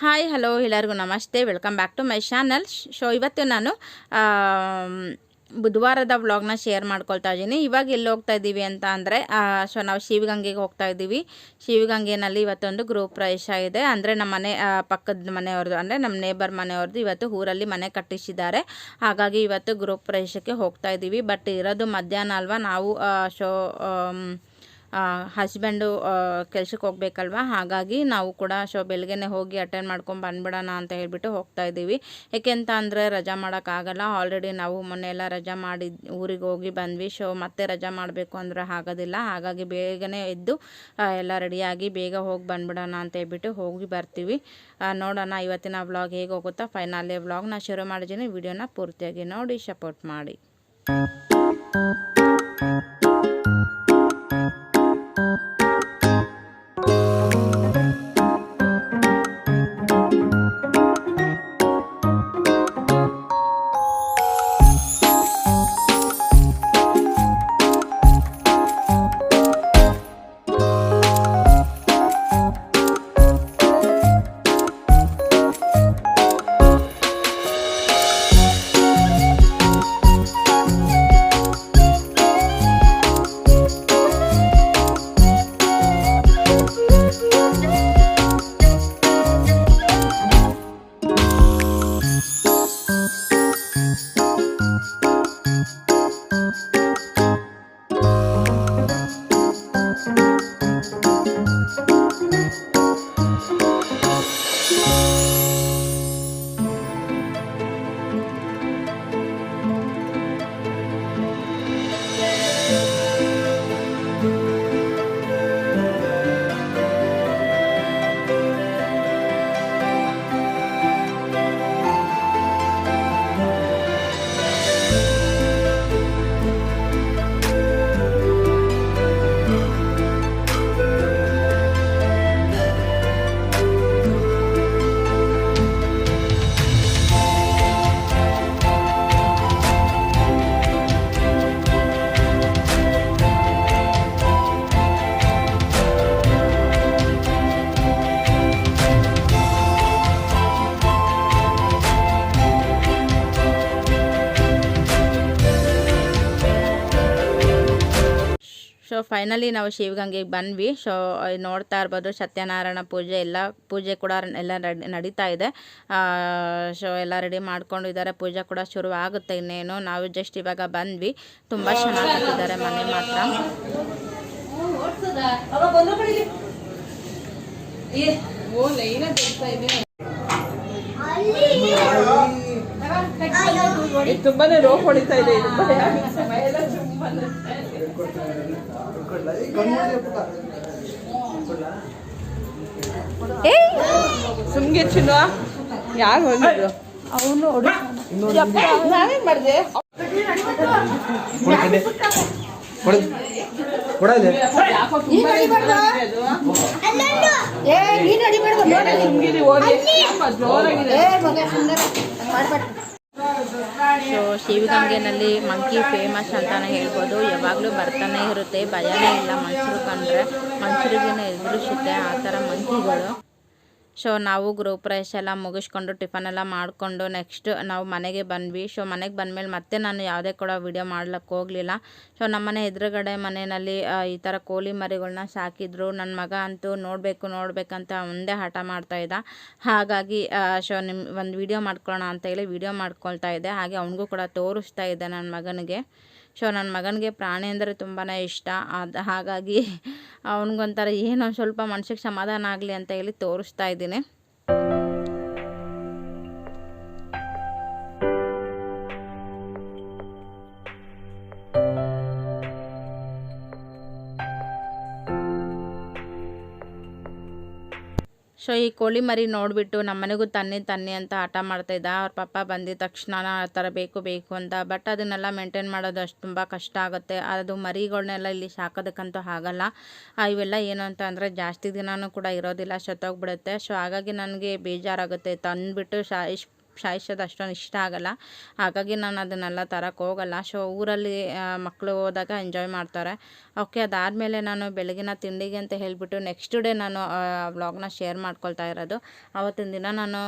Hi hello ಎಲ್ಲರಿಗೂ ನಮಸ್ತೆ. Welcome back to my channel so ಇವತ್ತು ನಾನು ಬುಧವಾರದ ವ್ಲಾಗ್ನ ಶೇರ್ ಮಾಡ್ಕೊಳ್ತಾ ಇದ್ದೀನಿ. ಇವಾಗ ಎಲ್ಲಿ ಹೋಗ್ತಾ ಇದ್ದೀವಿ ಅಂತ ಅಂದರೆ ಸೊ ನಾವು ಶಿವಗಂಗೆಗೆ ಹೋಗ್ತಾ ಇದ್ದೀವಿ. ಶಿವಗಂಗೆನಲ್ಲಿ ಇವತ್ತೊಂದು ಗ್ರೂಪ್ ಪ್ರವೇಶ ಇದೆ. ಅಂದರೆ ನಮ್ಮ ಮನೆ ಪಕ್ಕದ ಮನೆಯವ್ರದ್ದು, ಅಂದರೆ ನಮ್ಮ ನೇಬರ್ ಮನೆಯವ್ರದ್ದು ಇವತ್ತು ಊರಲ್ಲಿ ಮನೆ ಕಟ್ಟಿಸಿದ್ದಾರೆ. ಹಾಗಾಗಿ ಇವತ್ತು ಗ್ರೂಪ್ ಪ್ರವೇಶಕ್ಕೆ ಹೋಗ್ತಾ ಇದ್ದೀವಿ. ಬಟ್ ಇರೋದು ಮಧ್ಯಾಹ್ನ ಅಲ್ವಾ? ನಾವು ಶೋ ಹಸ್ಬೆಂಡು ಕೆಲ್ಸಕ್ಕೆ ಹೋಗ್ಬೇಕಲ್ವ? ಹಾಗಾಗಿ ನಾವು ಕೂಡ ಸೊ ಬೆಳಗ್ಗೆನೆ ಹೋಗಿ ಅಟೆಂಡ್ ಮಾಡ್ಕೊಂಡು ಬಂದ್ಬಿಡೋಣ ಅಂತ ಹೇಳ್ಬಿಟ್ಟು ಹೋಗ್ತಾ ಇದ್ದೀವಿ. ಯಾಕೆಂತ ಅಂದರೆ ರಜಾ ಮಾಡೋಕ್ಕಾಗಲ್ಲ ಆಲ್ರೆಡಿ ನಾವು ಮೊನ್ನೆ ಎಲ್ಲ ರಜಾ ಮಾಡಿ ಊರಿಗೆ ಹೋಗಿ ಬಂದ್ವಿ. ಸೊ ಮತ್ತೆ ರಜಾ ಮಾಡಬೇಕು ಅಂದರೆ ಆಗೋದಿಲ್ಲ. ಹಾಗಾಗಿ ಬೇಗನೆ ಎದ್ದು ಎಲ್ಲ ರೆಡಿಯಾಗಿ ಬೇಗ ಹೋಗಿ ಬಂದ್ಬಿಡೋಣ ಅಂತ ಹೇಳ್ಬಿಟ್ಟು ಹೋಗಿ ಬರ್ತೀವಿ. ನೋಡೋಣ ಇವತ್ತಿನ ವ್ಲಾಗ್ ಹೇಗೆ ಹೋಗುತ್ತಾ. ಫೈನಲಿ ವ್ಲಾಗ್ನ ಶುರು ಮಾಡಿದ್ದೀನಿ ವಿಡಿಯೋನ ಪೂರ್ತಿಯಾಗಿ ನೋಡಿ ಸಪೋರ್ಟ್ ಮಾಡಿ. ಫೈನಲಿ ನಾವು ಶಿವಗಂಗೆಗೆ ಬಂದ್ವಿ. ಸೊ ನೋಡ್ತಾ ಇರ್ಬೋದು ಸತ್ಯನಾರಾಯಣ ಪೂಜೆ ಎಲ್ಲ, ಪೂಜೆ ಕೂಡ ಎಲ್ಲ ನಡೀತಾ ಇದೆ. ಸೊ ಎಲ್ಲ ರೆಡಿ ಮಾಡ್ಕೊಂಡಿದ್ದಾರೆ. ಪೂಜೆ ಕೂಡ ಶುರು ಆಗುತ್ತೆ ಇನ್ನೇನು. ನಾವು ಜಸ್ಟ್ ಇವಾಗ ಬಂದ್ವಿ. ತುಂಬ ಚೆನ್ನಾಗಿದ್ದಾರೆ ಮನೆ ಮಾತ್ರ. ತುಂಬಾನೇ ರೋಪ್ ಹೊಡಿತಾ ಇದೆ. ಅನ್ನುತ್ತೆ. ಸುಮ್ಗೆ ಚಿನ್ನ ಯಾರು ಹೊಲಿದ್ರು ಅವನು ನಾವೇನ್ ಮಾಡಿದೆ ಜೋರಾಗಿದೆ. ಸೊ ಶಿವಗಂಗೆನಲ್ಲಿ ಮಂಕಿ ಫೇಮಸ್ ಅಂತಾನೆ ಹೇಳ್ಬೋದು. ಯಾವಾಗಲೂ ಬರ್ತಾನೆ ಇರುತ್ತೆ. ಭಯನೇ ಇಲ್ಲ ಮನುಷ್ಯರು ಕಂಡ್ರೆ. ಮನುಷ್ಯರಿಗೇನೆ ಎದುರಿಸುತ್ತೆ ಆ ಥರ ಮಂಕಿಗಳು ಸೊ ನಾವು ಗೃಹಪ್ರವೇಶ ಎಲ್ಲ ಮುಗಿಸ್ಕೊಂಡು ಟಿಫನ್ ಎಲ್ಲ ಮಾಡಿಕೊಂಡು ನೆಕ್ಸ್ಟ್ ನಾವು ಮನೆಗೆ ಬಂದ್ವಿ. ಸೊ ಮನೆಗೆ ಬಂದಮೇಲೆ ಮತ್ತೆ ನಾನು ಯಾವುದೇ ಕೂಡ ವೀಡಿಯೋ ಮಾಡ್ಲಿಕ್ಕೆ ಹೋಗಲಿಲ್ಲ. ಸೊ ನಮ್ಮನೆ ಎದುರುಗಡೆ ಮನೆಯಲ್ಲಿ ಈ ಥರ ಕೋಳಿ ಮರಿಗಳನ್ನ ಸಾಕಿದ್ರು. ನನ್ನ ಮಗ ಅಂತೂ ನೋಡಬೇಕು, ನೋಡಬೇಕಂತ ಒಂದೇ ಹಠ ಮಾಡ್ತಾ ಇದ್ದ. ಹಾಗಾಗಿ ಸೊ ನಿಮ್ಮ ಒಂದು ವಿಡಿಯೋ ಮಾಡ್ಕೊಳ್ಳೋಣ ಅಂತ ಹೇಳಿ ವೀಡಿಯೋ ಮಾಡ್ಕೊಳ್ತಾ ಇದ್ದೆ. ಹಾಗೆ ಅವನಿಗೂ ಕೂಡ ತೋರಿಸ್ತಾ ಇದ್ದೆ ನನ್ನ ಮಗನಿಗೆ. ಸೊ ನನ್ನ ಮಗನಿಗೆ ಪ್ರಾಣಿ ಅಂದರೆ ತುಂಬಾ ಇಷ್ಟ. ಅದು ಹಾಗಾಗಿ ಅವನಿಗೊಂಥರ ಏನೋ ಸ್ವಲ್ಪ ಮನ್ಸಿಗೆ ಸಮಾಧಾನ ಆಗಲಿ ಅಂತ ಹೇಳಿ ತೋರಿಸ್ತಾ ಇದ್ದೀನಿ. ಸೊ ಈ ಕೋಳಿ ಮರಿ ನೋಡಿಬಿಟ್ಟು ನಮ್ಮನೆಗೂ ತನ್ನಿ ತನ್ನಿ ಅಂತ ಹಠ ಮಾಡ್ತಾಯಿದ್ದ ಅವ್ರ ಪಾಪ ಬಂದಿದ್ದ ತಕ್ಷಣ ಆ ಥರ ಬೇಕು ಬೇಕು ಅಂತ. ಬಟ್ ಅದನ್ನೆಲ್ಲ ಮೇಂಟೈನ್ ಮಾಡೋದು ಅಷ್ಟು ತುಂಬ ಕಷ್ಟ ಆಗುತ್ತೆ. ಅದು ಮರಿಗಳನ್ನೆಲ್ಲ ಇಲ್ಲಿ ಸಾಕೋದಕ್ಕಂತೂ ಆಗಲ್ಲ. ಇವೆಲ್ಲ ಏನು ಅಂತ ಅಂದರೆ ಜಾಸ್ತಿ ದಿನವೂ ಕೂಡ ಇರೋದಿಲ್ಲ, ಸತ್ತೋಗ್ಬಿಡುತ್ತೆ. ಸೊ ಹಾಗಾಗಿ ನನಗೆ ಬೇಜಾರಾಗುತ್ತೆ. ತಂದುಬಿಟ್ಟು ಶಾ ಇಷ್ಟು ಸಾಯಿಸೋದು ಅಷ್ಟೊಂದು ಇಷ್ಟ ಆಗಲ್ಲ. ಹಾಗಾಗಿ ನಾನು ಅದನ್ನೆಲ್ಲ ತರಕ್ಕೆ ಹೋಗಲ್ಲ. ಸೊ ಊರಲ್ಲಿ ಮಕ್ಕಳು ಹೋದಾಗ ಎಂಜಾಯ್ ಮಾಡ್ತಾರೆ. ಓಕೆ ಅದಾದಮೇಲೆ ನಾನು ಬೆಳಗಿನ ತಿಂಡಿಗೆ ಅಂತ ಹೇಳಿಬಿಟ್ಟು ನೆಕ್ಸ್ಟ್ ಡೇ ನಾನು ವ್ಲಾಗ್ನ ಶೇರ್ ಮಾಡ್ಕೊಳ್ತಾ ಇರೋದು. ಆವತ್ತಿನ ದಿನ ನಾನು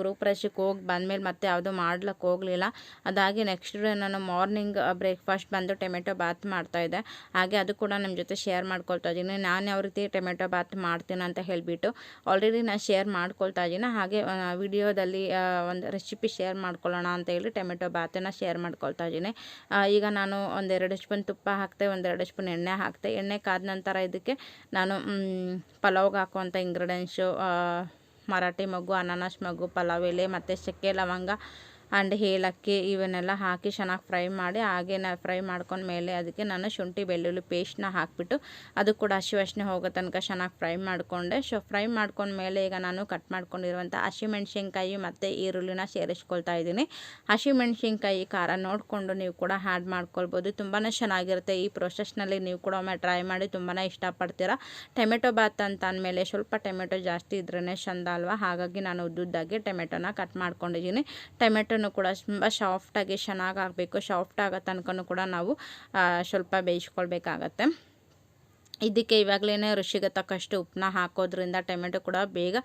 ಗೃಹಪ್ರವೇಶಕ್ಕೆ ಹೋಗಿ ಬಂದಮೇಲೆ ಮತ್ತೆ ಯಾವುದೂ ಮಾಡ್ಲಿಕ್ಕೆ ಹೋಗಲಿಲ್ಲ. ಅದಾಗಿ ನೆಕ್ಸ್ಟ್ ಡೇ ನಾನು ಮಾರ್ನಿಂಗ್ ಬ್ರೇಕ್ಫಾಸ್ಟ್ ಬಂದು ಟೊಮೆಟೊ ಬಾತ್ ಮಾಡ್ತಾಯಿದ್ದೆ ಹಾಗೆ ಅದು ಕೂಡ ನಿಮ್ಮ ಜೊತೆ ಶೇರ್ ಮಾಡ್ಕೊಳ್ತಾ ಇದ್ದೀನಿ. ನಾನು ಯಾವ ರೀತಿ ಟೊಮೆಟೊ ಬಾತ್ ಮಾಡ್ತೀನಿ ಅಂತ ಹೇಳಿಬಿಟ್ಟು ಆಲ್ರೆಡಿ ನಾನು ಶೇರ್ ಮಾಡ್ಕೊಳ್ತಾ ಇದ್ದೀನಿ. ಹಾಗೆ ವಿಡಿಯೋದಲ್ಲಿ ಒಂದು ರೆಸಿಪಿ ಶೇರ್ ಮಾಡ್ಕೊಳ್ಳೋಣ ಅಂತ ಹೇಳಿ ಟೊಮೆಟೊ ಬಾತನ್ನು ಶೇರ್ ಮಾಡ್ಕೊಳ್ತಾ ಇದ್ದೀನಿ. ಈಗ ನಾನು ಒಂದೆರಡು ಸ್ಪೂನ್ ತುಪ್ಪ ಹಾಕ್ತೆ, ಒಂದೆರಡು ಸ್ಪೂನ್ ಎಣ್ಣೆ ಹಾಕ್ತೆ. ಎಣ್ಣೆ ಕಾದ ನಂತರ ಇದಕ್ಕೆ ನಾನು ಪಲಾವ್ಗೆ ಹಾಕುವಂಥ ಇಂಗ್ರೀಡಿಯೆಂಟ್ಸು ಮರಾಠಿ ಮಗು, ಅನಾನಸ್ ಮಗು, ಪಲಾವ್ ಎಲೆ ಮತ್ತು ಚಕ್ಕೆ ಲವಂಗ ಆ್ಯಂಡ್ ಏಲಕ್ಕಿ ಇವನ್ನೆಲ್ಲ ಹಾಕಿ ಚೆನ್ನಾಗಿ ಫ್ರೈ ಮಾಡಿ ಹಾಗೆ ನಾ ಫ್ರೈ ಮಾಡ್ಕೊಂಡ್ಮೇಲೆ ಅದಕ್ಕೆ ನಾನು ಶುಂಠಿ ಬೆಳ್ಳುಳ್ಳಿ ಪೇಸ್ಟ್ನ ಹಾಕಿಬಿಟ್ಟು ಅದು ಕೂಡ ಹಸಿ ಹೋಗೋ ತನಕ ಚೆನ್ನಾಗಿ ಫ್ರೈ ಮಾಡಿಕೊಂಡೆ. ಸೊ ಫ್ರೈ ಮಾಡ್ಕೊಂಡ್ಮೇಲೆ ಈಗ ನಾನು ಕಟ್ ಮಾಡ್ಕೊಂಡಿರುವಂಥ ಹಸಿಮೆಣ್ಸಿನ್ಕಾಯಿ ಮತ್ತು ಈರುಳ್ಳಿನ ಸೇರಿಸ್ಕೊಳ್ತಾ ಇದ್ದೀನಿ. ಹಸಿಮೆಣ್ಸಿನ್ಕಾಯಿ ಖಾರ ನೋಡಿಕೊಂಡು ನೀವು ಕೂಡ ಆ್ಯಡ್ ಮಾಡ್ಕೊಳ್ಬೋದು. ತುಂಬಾ ಚೆನ್ನಾಗಿರುತ್ತೆ ಈ ಪ್ರೊಸೆಸ್ನಲ್ಲಿ ನೀವು ಕೂಡ ಒಮ್ಮೆ ಟ್ರೈ ಮಾಡಿ ತುಂಬಾ ಇಷ್ಟಪಡ್ತೀರಾ. ಟೊಮೆಟೊ ಬಾತ್ ಅಂತ ಅಂದಮೇಲೆ ಸ್ವಲ್ಪ ಟೊಮೆಟೊ ಜಾಸ್ತಿ ಇದ್ರೇ ಚಂದ ಅಲ್ವಾ? ಹಾಗಾಗಿ ನಾನು ಉದ್ದುದ್ದಾಗಿ ಟೊಮೆಟೊನ ಕಟ್ ಮಾಡ್ಕೊಂಡಿದ್ದೀನಿ. ಟೊಮೆಟೊನು ಕೂಡ ತುಂಬ ಸಾಫ್ಟಾಗಿ ಚೆನ್ನಾಗಿ ಆಗಬೇಕು ಸಾಫ್ಟ್ ಆಗೋ ತನಕನೂ ಕೂಡ ನಾವು ಸ್ವಲ್ಪ ಬೇಯಿಸ್ಕೊಳ್ಬೇಕಾಗತ್ತೆ. ಇದಕ್ಕೆ ಇವಾಗಲೇ ರುಚಿಗೆ ತಕ್ಕಷ್ಟು ಉಪ್ಪನ್ನ ಹಾಕೋದ್ರಿಂದ ಟೊಮೆಟೊ ಕೂಡ ಬೇಗ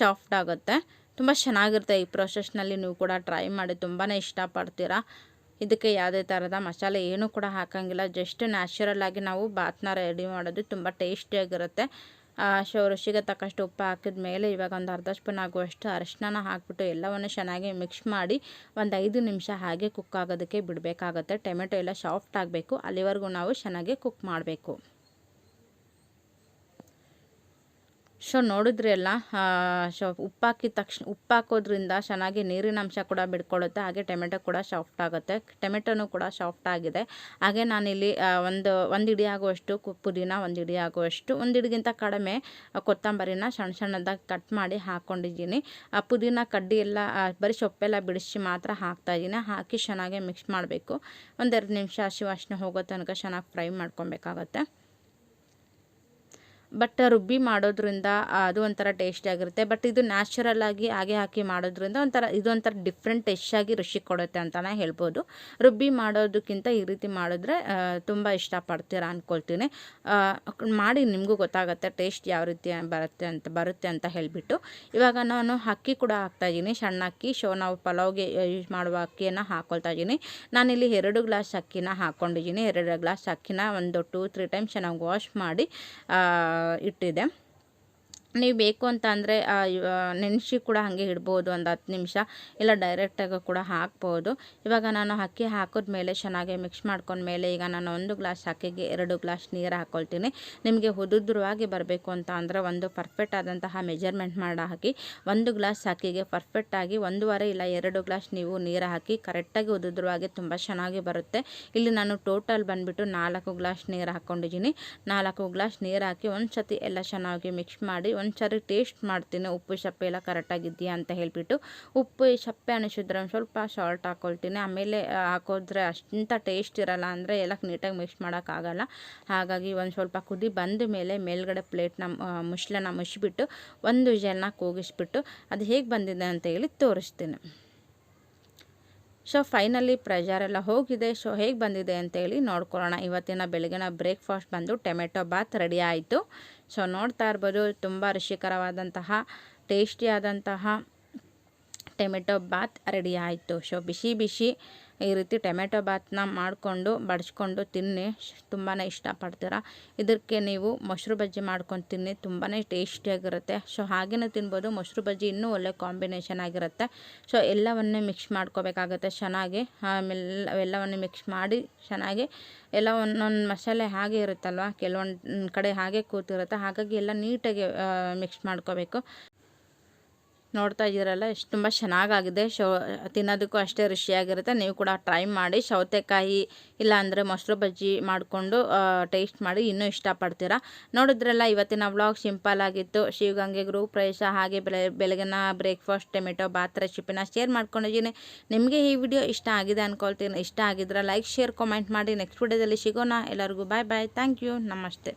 ಸಾಫ್ಟ್ ಆಗುತ್ತೆ ತುಂಬ ಚೆನ್ನಾಗಿರುತ್ತೆ ಈ ಪ್ರೊಸೆಸ್ನಲ್ಲಿ ನೀವು ಕೂಡ ಟ್ರೈ ಮಾಡಿ ತುಂಬಾ ಇಷ್ಟಪಡ್ತೀರಾ. ಇದಕ್ಕೆ ಯಾವುದೇ ಥರದ ಮಸಾಲೆ ಏನೂ ಕೂಡ ಹಾಕೋಂಗಿಲ್ಲ, ಜಸ್ಟ್ ನ್ಯಾಚುರಲ್ಲಾಗಿ ನಾವು ಬಾತ್ನ ರೆಡಿ ಮಾಡೋದು ತುಂಬ ಟೇಸ್ಟಿಯಾಗಿರುತ್ತೆ. ಸೊ ರುಚಿಗೆ ತಕ್ಕಷ್ಟು ಉಪ್ಪು ಹಾಕಿದ ಮೇಲೆ ಇವಾಗ ಒಂದು ಅರ್ಧ ಸ್ಪೂನ್ ಆಗುವಷ್ಟು ಅರಿಶಿನ ಹಾಕಿಬಿಟ್ಟು ಎಲ್ಲವನ್ನು ಚೆನ್ನಾಗಿ ಮಿಕ್ಸ್ ಮಾಡಿ ಒಂದು ಐದು ನಿಮಿಷ ಹಾಗೆ ಕುಕ್ ಆಗೋದಕ್ಕೆ ಬಿಡಬೇಕಾಗತ್ತೆ. ಟೊಮೆಟೊ ಎಲ್ಲ ಸಾಫ್ಟ್ ಆಗಬೇಕು. ಅಲ್ಲಿವರೆಗೂ ನಾವು ಚೆನ್ನಾಗಿ ಕುಕ್ ಮಾಡಬೇಕು. ಸೊ ನೋಡಿದ್ರೆ ಎಲ್ಲ ಸೊ ಉಪ್ಪಾಕಿದ ತಕ್ಷಣ, ಉಪ್ಪಾಕೋದ್ರಿಂದ ಚೆನ್ನಾಗಿ ನೀರಿನ ಅಂಶ ಕೂಡ ಬಿಡ್ಕೊಳ್ಳುತ್ತೆ, ಹಾಗೆ ಟೊಮೆಟೊ ಕೂಡ ಸಾಫ್ಟ್ ಆಗುತ್ತೆ. ಟೊಮೆಟೊನೂ ಕೂಡ ಸಾಫ್ಟ್ ಆಗಿದೆ. ಹಾಗೆ ನಾನಿಲ್ಲಿ ಒಂದು ಒಂದು ಇಡಿ ಆಗುವಷ್ಟು ಪುದೀನ, ಒಂದು ಇಡಿ ಆಗುವಷ್ಟು, ಒಂದು ಇಡಿಗಿಂತ ಕಡಿಮೆ ಕೊತ್ತಂಬರಿನ ಸಣ್ಣ ಸಣ್ಣದಾಗಿ ಕಟ್ ಮಾಡಿ ಹಾಕ್ಕೊಂಡಿದ್ದೀನಿ ಆ, ಪುದೀನ ಕಡ್ಡಿ ಎಲ್ಲ ಬರೀ ಸೊಪ್ಪೆಲ್ಲ ಬಿಡಿಸಿ ಮಾತ್ರ ಹಾಕ್ತಾ ಇದ್ದೀನಿ. ಹಾಕಿ ಚೆನ್ನಾಗಿ ಮಿಕ್ಸ್ ಮಾಡಬೇಕು. ಒಂದೆರಡು ನಿಮಿಷ ಹಸಿ ವಾಸನೆ ಹೋಗೋ ತನಕ ಚೆನ್ನಾಗಿ ಫ್ರೈ ಮಾಡ್ಕೊಬೇಕಾಗತ್ತೆ. ಬಟ್ ರುಬ್ಬಿ ಮಾಡೋದ್ರಿಂದ ಅದು ಒಂಥರ ಟೇಸ್ಟಿ ಆಗಿರುತ್ತೆ. ಬಟ್ ಇದು ನ್ಯಾಚುರಲ್ ಆಗಿ ಹಾಗೆ ಹಾಕಿ ಮಾಡೋದ್ರಿಂದ ಒಂಥರ ಇದೊಂಥರ ಡಿಫ್ರೆಂಟ್ ಟೇಸ್ಟಾಗಿ ರುಚಿ ಕೊಡುತ್ತೆ ಅಂತಲೇ ಹೇಳ್ಬೋದು. ರುಬ್ಬಿ ಮಾಡೋದಕ್ಕಿಂತ ಈ ರೀತಿ ಮಾಡಿದ್ರೆ ತುಂಬ ಇಷ್ಟಪಡ್ತೀರಾ ಅಂದ್ಕೊಳ್ತೀನಿ ಮಾಡಿ ನಿಮಗೂ ಗೊತ್ತಾಗುತ್ತೆ ಟೇಸ್ಟ್ ಯಾವ ರೀತಿ ಬರುತ್ತೆ ಅಂತ ಬರುತ್ತೆ ಅಂತ ಹೇಳಿಬಿಟ್ಟು. ಇವಾಗ ನಾನು ಅಕ್ಕಿ ಕೂಡ ಹಾಕ್ತಾಯಿದ್ದೀನಿ ಸಣ್ಣ ಅಕ್ಕಿ ಸೊ ನಾವು ಪಲಾವ್ಗೆ ಯೂಸ್ ಮಾಡುವ ಅಕ್ಕಿಯನ್ನು ಹಾಕ್ಕೊಳ್ತಾ ಇದ್ದೀನಿ. ನಾನಿಲ್ಲಿ ಎರಡು ಗ್ಲಾಸ್ ಅಕ್ಕಿನ ಹಾಕ್ಕೊಂಡಿದ್ದೀನಿ ಎರಡು ಗ್ಲಾಸ್ ಅಕ್ಕಿನ ಒಂದು ಟೂ ತ್ರೀ ಟೈಮ್ಸ್ ಚೆನ್ನಾಗಿ ವಾಶ್ ಮಾಡಿ ಆ, ಇಟ್ಟಿದ್ದೆ ನೀವು ಬೇಕು ಅಂತ ಅಂದರೆ ನೆನೆಸಿ ಕೂಡ ಹಾಗೆ ಇಡ್ಬೋದು ಒಂದು ಹತ್ತು ನಿಮಿಷ. ಇಲ್ಲ ಡೈರೆಕ್ಟಾಗಿ ಕೂಡ ಹಾಕ್ಬೋದು. ಇವಾಗ ನಾನು ಅಕ್ಕಿ ಹಾಕಿದ್ಮೇಲೆ ಚೆನ್ನಾಗಿ ಮಿಕ್ಸ್ ಮಾಡ್ಕೊಂಡ್ಮೇಲೆ ಈಗ ನಾನು ಒಂದು ಗ್ಲಾಸ್ ಅಕ್ಕಿಗೆ ಎರಡು ಗ್ಲಾಸ್ ನೀರು ಹಾಕ್ಕೊಳ್ತೀನಿ ನಿಮಗೆ ಉದುದ್ರವಾಗಿ ಬರಬೇಕು ಅಂತ ಅಂದರೆ ಒಂದು ಪರ್ಫೆಕ್ಟ್ ಆದಂತಹ ಮೆಜರ್ಮೆಂಟ್ ಮಾಡಿ ಹಾಕಿ, ಒಂದು ಗ್ಲಾಸ್ ಅಕ್ಕಿಗೆ ಪರ್ಫೆಕ್ಟಾಗಿ ಒಂದೂವರೆ ಇಲ್ಲ ಎರಡು ಗ್ಲಾಸ್ ನೀವು ನೀರು ಹಾಕಿ ಕರೆಕ್ಟಾಗಿ ಉದುದ್ರವಾಗಿ ತುಂಬ ಚೆನ್ನಾಗಿ ಬರುತ್ತೆ. ಇಲ್ಲಿ ನಾನು ಟೋಟಲ್ ಬಂದುಬಿಟ್ಟು ನಾಲ್ಕು ಗ್ಲಾಸ್ ನೀರು ಹಾಕ್ಕೊಂಡಿದ್ದೀನಿ ನಾಲ್ಕು ಗ್ಲಾಸ್ ನೀರು ಹಾಕಿ ಒಂದು ಸತಿ ಎಲ್ಲ ಚೆನ್ನಾಗಿ ಮಿಕ್ಸ್ ಮಾಡಿ ಒಂದು ಸರಿ ಟೇಸ್ಟ್ ಮಾಡ್ತೀನಿ. ಉಪ್ಪು ಸಪ್ಪೆ ಎಲ್ಲ ಕರೆಕ್ಟಾಗಿದೆಯಾ ಅಂತ ಹೇಳಿಬಿಟ್ಟು ಉಪ್ಪು ಸಪ್ಪೆ ಅನಿಸಿದ್ರೆ ಒಂದು ಸ್ವಲ್ಪ ಸಾಲ್ಟ್ ಹಾಕ್ಕೊಳ್ತೀನಿ ಆಮೇಲೆ ಹಾಕೋದ್ರೆ ಅಷ್ಟಂತ ಟೇಸ್ಟ್ ಇರಲ್ಲ ಅಂದರೆ ಎಲ್ಲ ನೀಟಾಗಿ ಮಿಕ್ಸ್ ಮಾಡೋಕ್ಕಾಗಲ್ಲ ಹಾಗಾಗಿ ಒಂದು ಸ್ವಲ್ಪ ಕುದಿ ಬಂದ ಮೇಲೆ ಮೇಲ್ಗಡೆ ಪ್ಲೇಟ್ನ ಮುಷ್ಲನ್ನ ಮುಚ್ಚಿಬಿಟ್ಟು ಒಂದು ವಿಜಲ್ನ ಕೂಗಿಸ್ಬಿಟ್ಟು ಅದು ಹೇಗೆ ಬಂದಿದೆ ಅಂತ ಹೇಳಿ ತೋರಿಸ್ತೀನಿ. ಸೊ ಫೈನಲಿ ಪ್ರೆಷರೆಲ್ಲ ಹೋಗಿದೆ. ಸೊ ಹೇಗೆ ಬಂದಿದೆ ಅಂತೇಳಿ ನೋಡ್ಕೊಳ್ಳೋಣ. ಇವತ್ತಿನ ಬೆಳಗಿನ ಬ್ರೇಕ್ಫಾಸ್ಟ್ ಬಂದು ಟೊಮೆಟೊ ಬಾತ್ ರೆಡಿ ಆಯಿತು. ಸೊ ನೋಡ್ತಾ ಇರ್ಬೋದು ತುಂಬ ರುಚಿಕರವಾದಂತಹ ಟೇಸ್ಟಿಯಾದಂತಹ ಟೊಮೆಟೊ ಬಾತ್ ರೆಡಿ ಆಯಿತು. ಸೊ ಬಿಸಿ ಬಿಸಿ ಈ ರೀತಿ ಟೊಮೆಟೊ ಬಾತನ್ನ ಮಾಡಿಕೊಂಡು ಬಡಿಸ್ಕೊಂಡು ತಿನ್ನಿ. ತುಂಬಾ ಇಷ್ಟಪಡ್ತೀರಾ. ಇದಕ್ಕೆ ನೀವು ಮೊಸರು ಬಜ್ಜಿ ಮಾಡ್ಕೊಂಡು ತಿನ್ನಿ. ತುಂಬಾ ಟೇಸ್ಟಿಯಾಗಿರುತ್ತೆ. ಸೊ ಹಾಗೇ ತಿನ್ಬೋದು. ಮೊಸರು ಬಜ್ಜಿ ಇನ್ನೂ ಒಳ್ಳೆ ಕಾಂಬಿನೇಷನ್ ಆಗಿರುತ್ತೆ. ಸೊ ಎಲ್ಲವನ್ನೇ ಮಿಕ್ಸ್ ಮಾಡ್ಕೋಬೇಕಾಗುತ್ತೆ ಚೆನ್ನಾಗಿ. ಆಮೇಲೆ ಎಲ್ಲವನ್ನು ಮಿಕ್ಸ್ ಮಾಡಿ ಚೆನ್ನಾಗಿ ಎಲ್ಲ ಒಂದೊಂದು ಮಸಾಲೆ ಹಾಗೆ ಇರುತ್ತಲ್ವ? ಕೆಲವೊಂದು ಕಡೆ ಹಾಗೆ ಕೂತಿರುತ್ತೆ. ಹಾಗಾಗಿ ಎಲ್ಲ ನೀಟಾಗಿ ಮಿಕ್ಸ್ ಮಾಡ್ಕೋಬೇಕು. ನೋಡ್ತಾ ಇದ್ದೀರಲ್ಲ, ಎಷ್ಟು ತುಂಬ ಚೆನ್ನಾಗಾಗಿದೆ. ಶೋ, ತಿನ್ನೋದಕ್ಕೂ ಅಷ್ಟೇ ರುಚಿಯಾಗಿರುತ್ತೆ. ನೀವು ಕೂಡ ಟ್ರೈ ಮಾಡಿ, ಸೌತೆಕಾಯಿ ಇಲ್ಲಾಂದರೆ ಮೊಸರು ಬಜ್ಜಿ ಮಾಡಿಕೊಂಡು ಟೇಸ್ಟ್ ಮಾಡಿ ಇನ್ನೂ ಇಷ್ಟಪಡ್ತೀರಾ? ನೋಡಿದ್ರಲ್ಲ, ಇವತ್ತಿನ ವ್ಲಾಗ್ ಸಿಂಪಲ್ ಆಗಿತ್ತು. ಶಿವಗಂಗೆ ಗೃಹ ಪ್ರವೇಶ, ಹಾಗೆ ಬೆಳೆ, ಬೆಳಗಿನ ಬ್ರೇಕ್ಫಾಸ್ಟ್ ಟೊಮೆಟೊ ಬಾತ್ ರೆಸಿಪಿನ ಶೇರ್ ಮಾಡ್ಕೊಂಡಿದ್ದೀನಿ. ನಿಮಗೆ ಈ ವಿಡಿಯೋ ಇಷ್ಟ ಆಗಿದೆ ಅಂದ್ಕೊಳ್ತೀನಿ ಇಷ್ಟ ಆಗಿದ್ರೆ ಲೈಕ್ ಶೇರ್ ಕಾಮೆಂಟ್ ಮಾಡಿ. ನೆಕ್ಸ್ಟ್ ವಿಡಿಯೋದಲ್ಲಿ ಸಿಗೋಣ. ಎಲ್ಲರಿಗೂ ಬಾಯ್ ಬಾಯ್ ಥ್ಯಾಂಕ್ ಯು ನಮಸ್ತೆ.